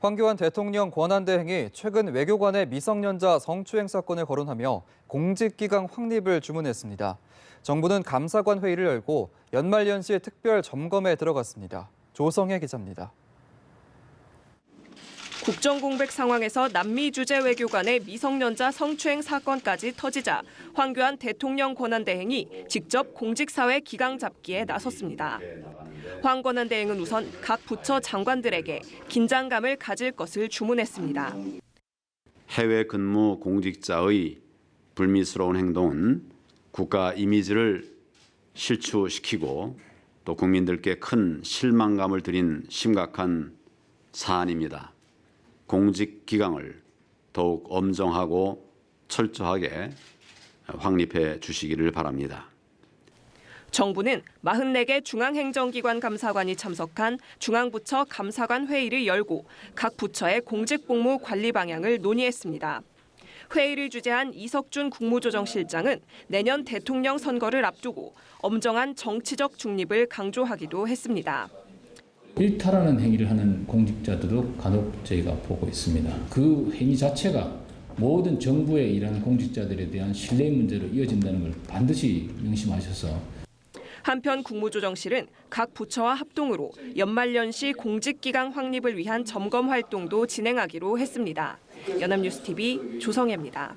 황교안 대통령 권한대행이 최근 외교관의 미성년자 성추행 사건을 거론하며 공직기강 확립을 주문했습니다. 정부는 감사관 회의를 열고 연말연시 특별 점검에 들어갔습니다. 조성혜 기자입니다. 국정 공백 상황에서 남미 주재 외교관의 미성년자 성추행 사건까지 터지자 황교안 대통령 권한대행이 직접 공직사회 기강 잡기에 나섰습니다. 황 권한대행은 우선 각 부처 장관들에게 긴장감을 가질 것을 주문했습니다. 해외 근무 공직자의 불미스러운 행동은 국가 이미지를 실추시키고 또 국민들께 큰 실망감을 드린 심각한 사안입니다. 공직 기강을 더욱 엄정하고 철저하게 확립해 주시기를 바랍니다. 정부는 44개 중앙행정기관 감사관이 참석한 중앙부처 감사관 회의를 열고 각 부처의 공직복무 관리 방향을 논의했습니다. 회의를 주재한 이석준 국무조정실장은 내년 대통령 선거를 앞두고 엄정한 정치적 중립을 강조하기도 했습니다. 일탈하는 행위를 하는 공직자들도 간혹 저희가 보고 있습니다. 그 행위 자체가 모든 정부에 일하는 공직자들에 대한 신뢰 문제로 이어진다는 걸 반드시 명심하셔서 한편 국무조정실은 각 부처와 합동으로 연말연시 공직기강 확립을 위한 점검 활동도 진행하기로 했습니다. 연합뉴스 TV 조성혜입니다.